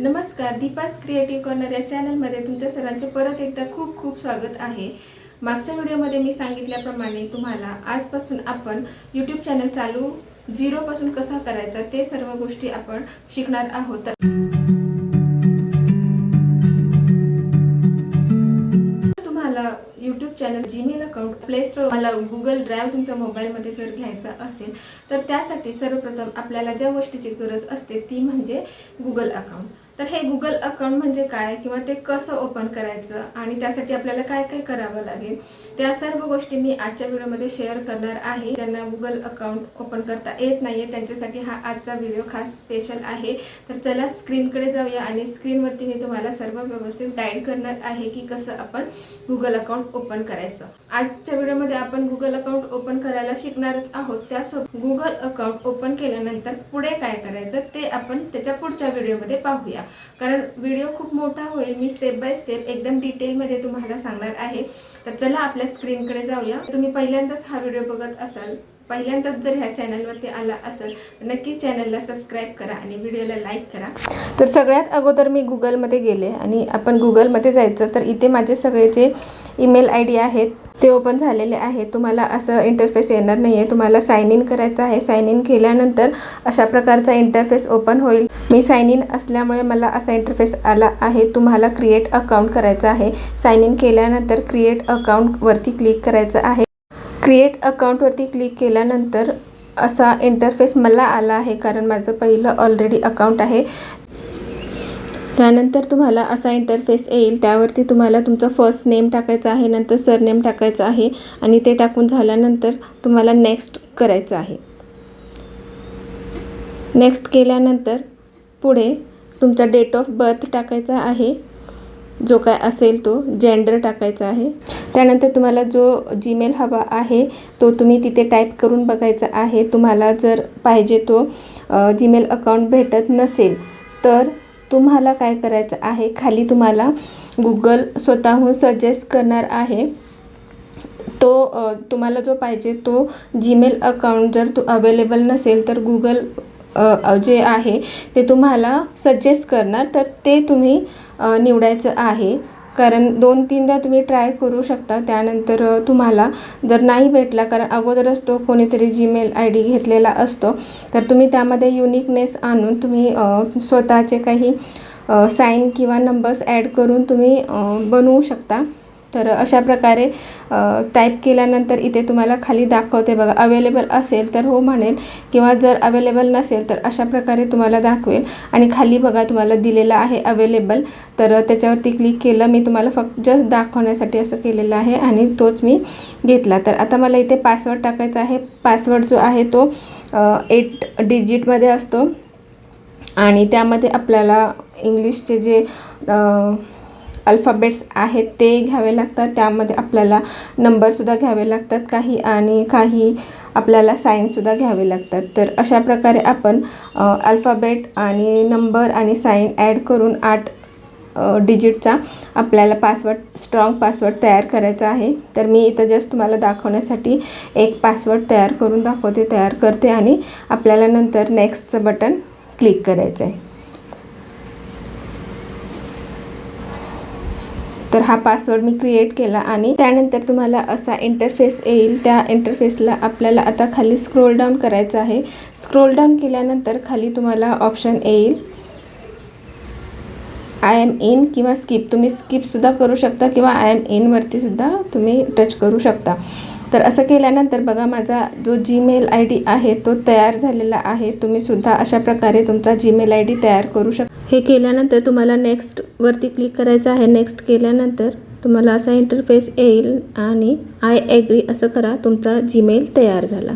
नमस्कार Deepa's creative corner या चॅनलमध्ये तुमच्या सर्वांचे परत एकदा खूप खूप स्वागत आहे. मागच्या व्हिडिओमध्ये मी सांगितल्याप्रमाणे तुम्हाला आजपासून आपण यूट्यूब चॅनल चालू झिरोपासून कसा करायचा ते सर्व गोष्टी आपण शिकणार आहोत. तुम्हाला YouTube channel Gmail account play store मला गुगल ड्राईव्ह तुमच्या मोबाईलमध्ये जर घ्यायचा असेल तर त्यासाठी सर्वप्रथम आपल्याला ज्या गोष्टीची गरज असते ती म्हणजे गुगल अकाउंट तर हे गुगल अकाउंट म्हणजे काय किंवा ते कसं ओपन करायचं आणि त्यासाठी आपल्याला काय काय करावं लागेल? त्या सर्व गोष्टी मी आजच्या व्हिडिओमध्ये शेअर करणार आहे. ज्यांना गुगल अकाउंट ओपन करता येत नाहीये त्यांच्यासाठी हा आजचा व्हिडिओ खास स्पेशल आहे. तर चला स्क्रीनकडे जाऊया आणि स्क्रीनवरती मी तुम्हाला सर्व व्यवस्थित गाईड करणार आहे की कसं आपण गुगल अकाउंट ओपन करायचं. आजच्या व्हिडिओमध्ये आपण गुगल अकाउंट ओपन करायला शिकणारच आहोत. त्यासोबत गुगल अकाउंट ओपन केल्यानंतर पुढे काय करायचं ते आपण त्याच्या पुढच्या व्हिडिओमध्ये पाहूया. कारण व्हिडिओ खूप मोठा होईल. मी स्टेप बाय स्टेप एकदम डिटेलमध्ये तुम्हाला सांगणार आहे. तर चला आपल्या स्क्रीनकडे जाऊया. तुम्ही पहिल्यांदाच हा व्हिडिओ बघत असाल पहिल्यांदाच जर ह्या चॅनलवरती आला असेल तर नक्की चॅनलला सबस्क्राईब करा आणि व्हिडिओला लाईक करा. तर सगळ्यात अगोदर मी गुगलमध्ये गेले आणि आपण गुगलमध्ये जायचं. तर इथे माझे सगळे जे ईमेल आय डी आहेत ते ओपन झालेले आहे तुम्हाला असं इंटरफेस येणार नाही आहे तुम्हाला साईन इन करायचं आहे. साईन इन केल्यानंतर अशा प्रकारचा इंटरफेस ओपन होईल. मी साईन इन असल्यामुळे मला असा इंटरफेस आला आहे. तुम्हाला क्रिएट अकाउंट करायचं आहे. साईन इन केल्यानंतर क्रिएट अकाउंटवरती क्लिक करायचं आहे. क्रिएट अकाउंटवरती क्लिक केल्यानंतर असा इंटरफेस मला आला आहे. कारण माझं पहिलं ऑलरेडी अकाउंट आहे. त्यानंतर तुम्हाला असा इंटरफेस येईल. त्यावरती तुम्हाला तुमचं फर्स्ट नेम टाकायचा आहे नंतर सरनेम टाकायचं आहे आणि ते टाकून झाल्यानंतर तुम्हाला नेक्स्ट करायचं आहे. नेक्स्ट केल्यानंतर पुढे तुमचा डेट ऑफ बर्थ टाकायचा आहे. जो काय असेल तो जेंडर टाकायचा आहे. त्यानंतर तुम्हाला जो जीमेल हवा आहे तो तुम्ही तिथे टाईप करून बघायचा आहे. तुम्हाला जर पाहिजे तो जीमेल अकाउंट भेटत नसेल तर तुम्हाला काय करायचं आहे? खाली तुम्हाला गुगल स्वतःहून सजेस्ट करणार आहे. तो तुम्हाला जो पाहिजे तो जीमेल अकाउंट जर तो अवेलेबल नसेल तर गुगल जे आहे ते तुम्हाला सजेस्ट करणार. तर ते तुम्ही निवडायचं आहे. कारण दोन तीनदा तुम्ही ट्राय करू शकता. त्यानंतर तुम्हाला जर नाही भेटला कारण अगोदरच तो कोणीतरी जीमेल आय डी घेतलेला असतो तर तुम्ही त्यामध्ये युनिकनेस आणून तुम्ही स्वतःचे काही साईन किंवा नंबर्स ॲड करून तुम्ही बनवू शकता. तर अशा प्रकारे टाईप केल्यानंतर इथे तुम्हाला खाली दाखवते बघा अवेलेबल असेल तर हो म्हणेल किंवा जर अवेलेबल नसेल तर अशा प्रकारे तुम्हाला दाखवेल. आणि खाली बघा तुम्हाला दिलेलं आहे अवेलेबल तर त्याच्यावरती क्लिक केलं मी तुम्हाला फक्त जस्ट दाखवण्यासाठी असं केलेलं आहे आणि तोच मी घेतला. तर आता मला इथे पासवर्ड टाकायचा आहे. पासवर्ड जो आहे तो एट डिजिटमध्ये असतो. आणि त्यामध्ये आपल्याला इंग्लिशचे जे अल्फाबेट्स आहेत ते घ्यावे लागतात. त्यामध्ये आपल्याला नंबरसुद्धा घ्यावे लागतात काही आणि काही आपल्याला साईनसुद्धा घ्यावे लागतात. तर अशा प्रकारे आपण अल्फाबेट आणि नंबर आणि साईन ॲड करून आठ डिजिटचा आपल्याला पासवर्ड स्ट्रॉंग पासवर्ड तयार करायचा आहे. तर मी इथं जस्ट तुम्हाला दाखवण्यासाठी एक पासवर्ड तयार करून दाखवते तयार करते आणि आपल्याला नंतर नेक्स्टचं बटन क्लिक करायचं आहे तर हा पासवर्ड मी क्रिएट केला आणि त्यानंतर तुम्हाला असा इंटरफेस येईल. त्या इंटरफेसला आपल्याला आता खाली स्क्रोल डाऊन करायचं आहे. स्क्रोल डाऊन केल्यानंतर खाली तुम्हाला ऑप्शन येईल. आय एम इन किंवा स्किप तुम्ही स्किपसुद्धा करू शकता किंवा आय एम इनवरतीसुद्धा तुम्ही टच करू शकता. तर असं केल्यानंतर बघा माझा जो जीमेल आय डी आहे तो तयार झालेला आहे. तुम्ही सुद्धा अशा प्रकारे तुमचा जीमेल आय डी तयार करू शकता हे केल्यानंतर तुम्हाला नेक्स्टवरती क्लिक करायचं आहे. नेक्स्ट केल्यानंतर तुम्हाला असा इंटरफेस येईल आणि आय ॲग्री असं करा तुमचा जीमेल तयार झाला.